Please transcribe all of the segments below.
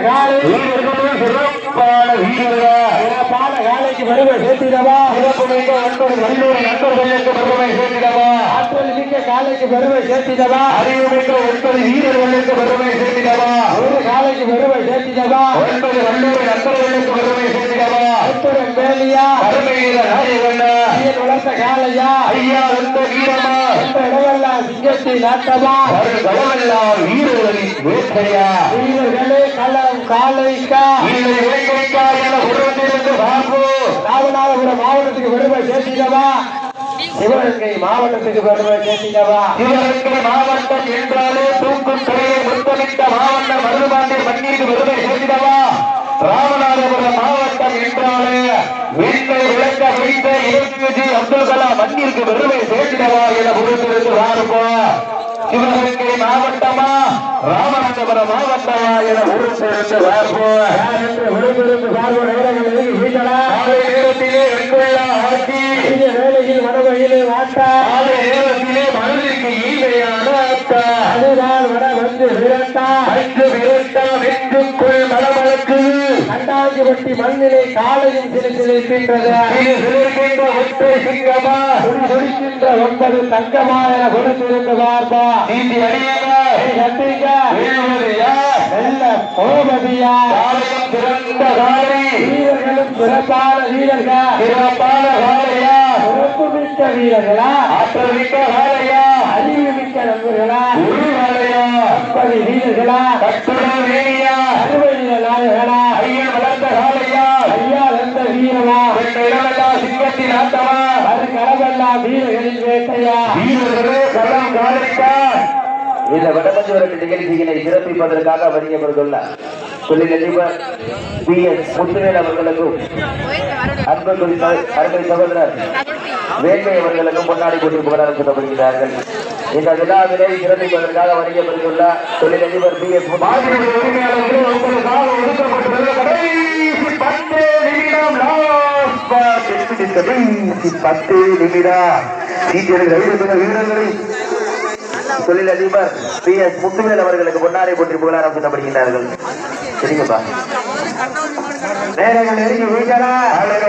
காலை சிறப்பான வீரர்களா சிறப்பான காலைக்கு பெருமை சேர்த்திடவா? சிறப்பு மிக்க ஒன்பது நண்பர்களுக்கு பெருமை சேர்த்திடவா ஆற்றல் மிக்க காலைக்கு பெருமை சேர்த்திடவா? அறிவு ஒன்பது வீரர்களுக்கு பெருமை சேர்த்திடவா ஒரு காலைக்கு பெருமை சேர்த்திடவா? ஒன்பது கல்லூரி நண்பர்களுக்கு பெருமை சேர்த்திடவா உத்தரம் நாயகண்ணா வளர்த்த காலையா? ஐயா வந்த வீரமா இடமெல்லாம் சிங்கத்தை நாட்டமா வீரர்களின் வேட்டையா வீரர்களே காலைக்கா. இல்லை வேட்டைக்கா என உருவத்திலிருந்து பார்ப்போம். ராமநாதபுரம் மாவட்டத்துக்கு பெருமை சேர்த்திடவா சிவகங்கை மாவட்டத்துக்கு பெருமை சேர்த்திடவா சிவகங்கை மாவட்டம் என்றாலே தூக்கும் துறையை முத்தமிட்ட மாவட்டம் மருதுபாண்டிய மண்ணிற்கு பெருமை சேர்த்திடவா ராமநாதபுரம் மாவட்டம் என்றாலே வீட்டை விளக்க வைத்த இலக்கியஜி அப்துல் கலாம் மண்ணிற்கு பெருமை சேர்த்திடவா என பொறுத்திருந்து பார்ப்போம். சிவகங்கை மாவட்டமா? ராமநாதபுரம் மாவட்டமா என பொறுத்திருந்து சேர்ந்து யார் நேரத்திலே வெண்கொள்ளா ஆட்சி வேலையில் மனவையிலே வாட்டா நேரத்திலே மனதிற்கு ஈமையான அக்கா அதுதான் வட வந்து விரட்டா அன்று விரட்டா வெற்றுக்குள் மலமளக்கு கண்டாஞ்சிபட்டி மண்ணிலே காலையும் சிறு சிலிர்க்கின்றது சிலிர்க்கின்ற ஒற்றை சிங்கமா? துடி துடிக்கின்ற ஒன்பது தங்கமா என கொடுத்திருந்து பார்ப்பா. நீதி வீழ்வதையா நல்ல கோபதியா சிறந்த காலை. வீரர்களும் சிறப்பான வீரர்கள். சிறப்பான காலையா. சிறப்பு மிக்க வீரர்களா. ஆற்றல் மிக்க அறிவு மிக்க நண்பர்களா. அப்படி வீரர்களா. கட்டுடன் வேணியா நாயகனா ஐயன் வளர்ந்த காலையா ஐயா வந்த வீரமா இந்த இடமெல்லாம் சிங்கத்தின் ஆட்டமா அது கடமெல்லாம் வீரர்களின் வேட்டையா வீரர்களே களம் இந்த வடமஞ்சவர்கள் நிகழ்ச்சியினை சிறப்பிப்பதற்காக வருகிறவர்கள் தொழில் பி. எஸ் முத்துவேல் அவர்களுக்கும் அன்பு அருமை சகோதரர் வேண்மை அவர்களுக்கும் பொன்னாடி போட்டி புகழாரம் சொல்லப்படுகிறார்கள் இந்த விழாவினை சிறப்பிப்பதற்காக வருகிறவர்கள் தொழிலதிபர் பி. எஸ் பத்து நிமிடம் பத்து நிமிடம். சீக்கிரம் வீரர்களை தொழிலதிபர் பி எஸ் முத்துவேல் அவர்களுக்கு பொன்னாரை போற்றி புகழாரம் சொல்லப்படுகின்றார்கள் சரிங்கப்பா நேரங்கள் நெருங்கி வீட்டடா.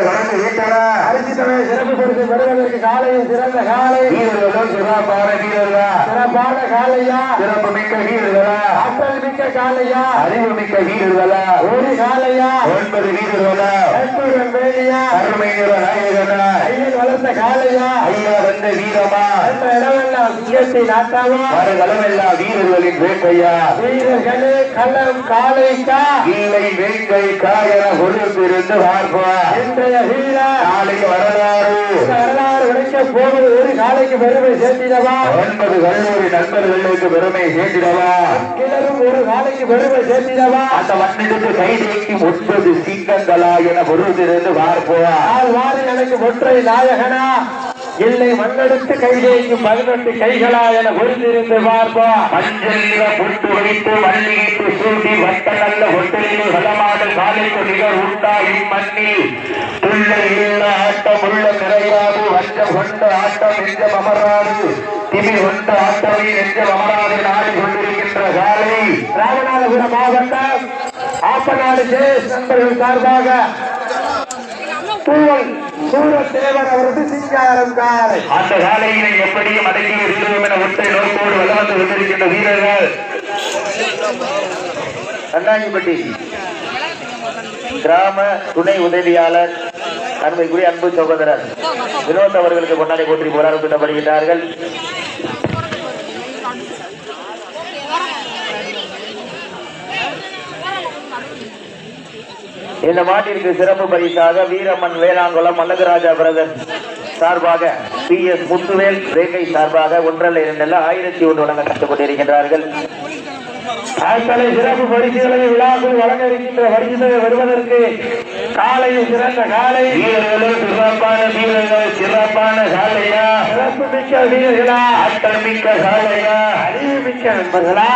வளர்ந்து வீட்டாரா அரிசி தமிழ் சிறப்பு கொடுத்து பெறுவதற்கு காலையும் சிறந்த காலை. வீரர்களும் சிறப்பான வீரர்களா? சிறப்பான காலையா? சிறப்பு மிக்க வீரர்களா? ஆற்றல் மிக்க காலையா? அறிவு மிக்க வீரர்களா? ஒரு காலையா? ஒன்பது வீரர்களா? வேலியா நாயகனா? ஐயன் வளர்ந்த காலையா? ஐயா வந்த வீரமா? அந்த இடமெல்லாம் சிங்கத்தை நாட்டாமா வருகளமெல்லாம் வீரர்களின் வேட்டையா? வீரர்களே களம் காலைக்கா இல்லை வேங்கை காயன பொறுத்திருந்து பார்ப்போம் இன்றைய வீரா நாளைக்கு வரலாறு. வரலாறு உடைக்க போவது ஒரு காலைக்கு பெருமை சேர்த்திடவா ஒன்பது கல்லூரி நண்பர்களுக்கு பெருமை சேர்த்திடவா கிளறும் ஒரு காலைக்கு பெருமை சேர்த்திடவா அந்த மண்ணிற்கு கை நீக்கி ஒன்பது சிங்கங்களா என பொறுத்திருந்து பார்ப்போம் எனக்கு ஒற்றை நாயகனா? இல்லை மண்ணெடுத்து கைதேக்கும் பதினெட்டு கைகளா என பொறுத்திருந்து பார்ப்போம் மஞ்சள் நிற பொட்டு வைத்து மல்லிகைத்து சூட்டி வட்ட நல்ல ஒட்டலில் வளமாடு காலைக்கு நிகர் உண்டா இம்மண்ணில் துள்ள இல்ல ஆட்டம் உள்ள நிறையாது வஞ்சம் கொண்ட ஆட்டம் நெஞ்சம் அமராது. திமி கொண்ட ஆட்டமே நெஞ்சம் அமராது நாடு கொண்டிருக்கின்ற காலை. ராமநாதபுரம் மாவட்டம் ஆப்பநாடு நண்பர்கள் சார்பாக தூவல் சூரத்தேவர் அவரது சிங்காரம் காலை அந்த காலையினை எப்படியும் அடக்கி இருக்கிறோம் என ஒற்றை நோக்கோடு வலம் வந்து கொண்டிருக்கின்ற வீரர்கள். கண்ணாங்கிப்பட்டி கிராம துணை உதவியாளர் அன்பைக்குரிய அன்பு சகோதரர் வினோத் அவர்களுக்கு கொண்டாடி போற்றி போராட்டம் திட்டப்படுகின்றார்கள் இந்த மாட்டிற்கு சிறப்பு பரிசாக வீரம்மன் வேளாங்குளம் மல்லகராஜா பிரதர் சார்பாக பி எஸ் முத்துவேல் ரேகை சார்பாக ஒன்றல்ல இரண்டல்ல ஆயிரத்தி ஒன்று வழங்க கற்றுக் கொண்டிருக்கின்றார்கள் ஆட்களை சிறப்பு பரிசுகளை விழாக்கள் வழங்க இருக்கின்ற வரிசை வருவதற்கு காலையில் சிறந்த காலை. வீரர்களும் சிறப்பான வீரர்கள் சிறப்பான சாலையா சிறப்பு மிக்க வீரர்களா? ஆட்டம் மிக்க சாலையா அறிவு மிக்க நண்பர்களா?